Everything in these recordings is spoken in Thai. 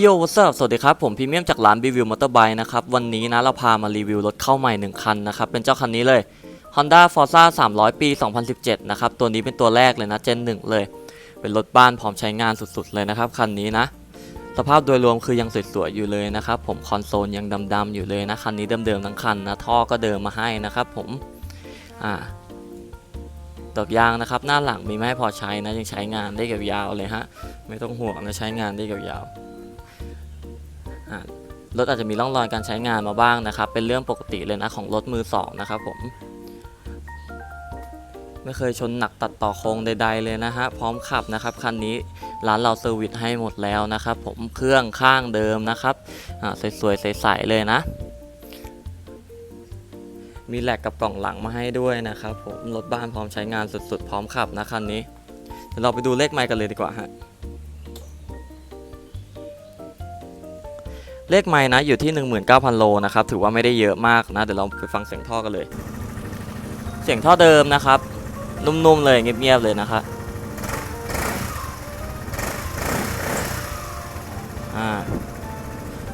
โยวัสสวัสดีครับ ผมพรีเมียมจากร้านรีวิวมอเตอร์ไบค์นะครับ วันนี้นะเราพามารีวิวรถเข้าใหม่ 1 คันนะครับ เป็นเจ้าคันนี้เลย Honda Forza 300 ปี 2017 นะครับ ตัวนี้เป็นตัวแรกเลยนะ เจน 1 เลย เป็นรถบ้านพร้อมใช้งานสุดๆ เลยนะครับ คันนี้นะ สภาพโดยรวมคือยังสวยๆ อยู่เลยนะครับ ผมคอนโซลยังดำๆอยู่เลยนะ คันนี้เดิมๆทั้งคันนะ ท่อก็เดิมมาให้นะครับผม อ่าดอกยางนะครับ หน้าหลังมีไม่พอใช้นะ ยังใช้งานได้ยาวๆเลยฮะ ไม่ต้องห่วงนะ ใช้งานได้ยาวๆอ่า รถอาจจะมีร่องรอยการใช้งานมาบ้างนะครับ เป็นเรื่องปกติเลยนะของรถมือสองนะครับผม ไม่เคยชนหนักตัดต่อโครงใด ๆ เลยนะฮะ พร้อมขับนะครับคันนี้ร้านเราเซอร์วิสให้หมดแล้วนะครับผม เครื่องข้างเดิมนะครับสวยๆใสๆเลยนะ มีแหลกกับกล่องหลังมาให้ด้วยนะครับผม รถบ้านพร้อมใช้งานสุดๆ พร้อมขับนะคันนี้ เดี๋ยวเราไปดูเลขไมล์กันเลยดีกว่าฮะ เลขไมล์นะอยู่ที่ 19,000 โลนะครับ ถือว่าไม่ได้เยอะมากนะ เดี๋ยวเราไปฟังเสียงท่อกันเลย เสียงท่อเดิมนะครับ นุ่มๆเลยเงียบๆเลยนะครับ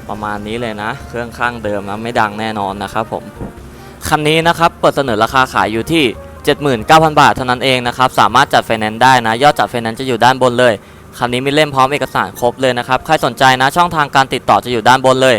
ประมาณนี้เลยนะ เครื่องข้างเดิมนะไม่ดังแน่นอนนะครับผม คันนี้นะครับเปิดเสนอราคาขายอยู่ที่ 79,000 บาทเท่านั้นเองนะครับ สามารถจัดไฟแนนซ์ได้นะ ยอดจัดไฟแนนซ์จะอยู่ด้านบนเลย คันนี้มีเล่มพร้อมเอกสารครบเลยนะครับ ใครสนใจนะช่องทางการติดต่อจะอยู่ด้านบนเลย